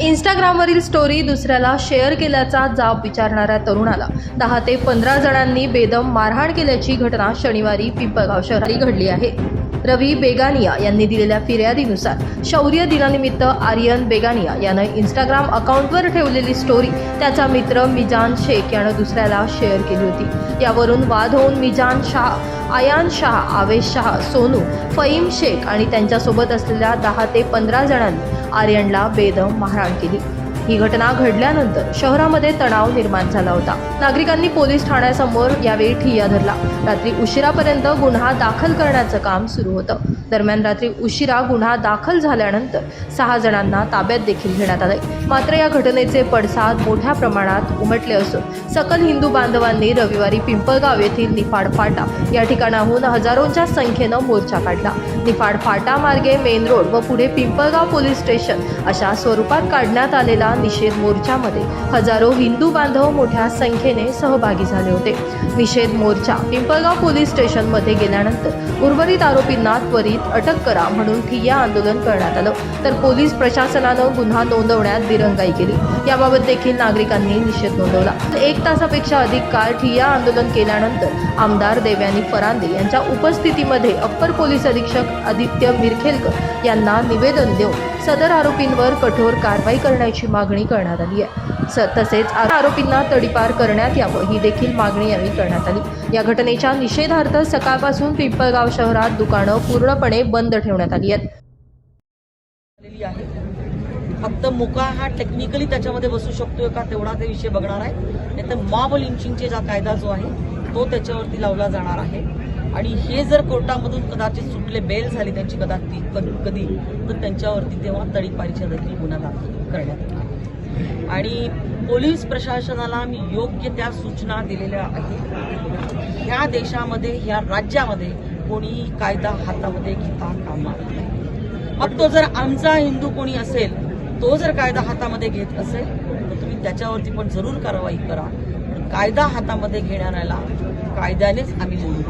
इंस्टाग्रामवरील story दुसऱ्याला share केल्याचा जाब विचारणाऱ्या तरुणाला. दहा ते पंधरा जणांनी बेदम मारहाण केल्याची घटना शनिवारी पिंपळगाव शहरात घडली आहे. रवी बेगानिया यांनी दिलेल्या फिर्यादीनुसार शौर्य दिनानिमित्त आर्यन बेगानिया यानं इंस्टाग्राम अकाउंटवर ठेवलेली स्टोरी त्याचा मित्र मिजान शेख यानं दुसऱ्याला शेअर केली होती. यावरून वाद होऊन मिजान शाह आयान शाह आवेश शाह सोनू फईम शेख आणि त्यांच्यासोबत असलेल्या दहा ते पंधरा जणांनी आर्यनला बेदम मारहाण केली. ही घटना घडल्यानंतर शहरामध्ये तणाव निर्माण झाला होता. नागरिकांनी पोलीस ठाण्यासमोर यावेळी ठिय्या धरला. रात्री उशिरापर्यंत गुन्हा दाखल करण्याचं काम सुरू होतं. दरम्यान रात्री उशिरा गुन्हा दाखल झाल्यानंतर सहा जणांना ताब्यात देखील घेण्यात आले मात्र या घटनेचे पडसाद मोठ्या प्रमाणात उमटले असून सकल हिंदू बांधवांनी रविवारी पिंपळगाव येथील निफाड फाटा या ठिकाणाहून हजारोंच्या संख्येनं मोर्चा काढला. निफाड फाटा मार्गे मेन रोड व पुढे पिंपळगाव पोलीस स्टेशन अशा स्वरूपात काढण्यात आलेला निषेध मोर्चामध्ये हजारो हिंदू बांधव मोठ्या संख्येने सहभागी झाले होते. निषेध मोर्चा पिंपळगाव पोलीस स्टेशनमध्ये गेल्यानंतर उर्वरित आरोपींना त्वरित अटक करा म्हणून ठिय्या आंदोलन करण्यात आलं. तर पोलीस प्रशासनानं गुन्हा नोंदवण्यात दिरंगाई केली. याबाबत देखील नागरिकांनी निषेध नोंदवला. एक तासापेक्षा अधिक काळ ठिय्या आंदोलन केल्यानंतर आमदार देवयानी फरांदे यांच्या उपस्थितीमध्ये अप्पर पोलीस अधीक्षक आदित्य मिरखेलकर यांना निवेदन देऊन सदर आरोपींवर कठोर कारवाई करण्याची मागणी मागणी करण्यात आली आहे. स तसेच आरोपींना तडीपार करण्यात यावं ही देखील मागणी यावेळी करण्यात आली. या घटनेच्या निषेधार्थ सकाळपासून पिंपळगाव शहरात दुकानं पूर्णपणे बंद ठेवण्यात आली आहेत. फक्त मुका हा टेक्निकली त्याच्यामध्ये बसू शकतोय का तेवढा ते विषय बघणार आहे. नाही तर मॉब लिंचिंगचे जा कायदा जो आहे तो त्याच्यावरती लावला जाणार आहे. आणि हे जर कोर्टामधून कदाचित सुटले बेल झाली त्यांची कदाचित कधी कधी तर त्यांच्यावरती तेव्हा तडीपारीच्या देखील गुन्हा दाखल करण्यात आणि पोलीस प्रशासनाला मी योग्य त्या सूचना दिलेल्या आहेत. ह्या देशामध्ये ह्या राज्यामध्ये कोणीही कायदा हातामध्ये घेता कामा मग तो जर आमचा हिंदू कोणी असेल तो जर कायदा हातामध्ये घेत असेल तर तुम्ही त्याच्यावरती पण जरूर कारवाई करा. पण कायदा हातामध्ये घेणाऱ्याला कायद्यानेच आम्ही बोलू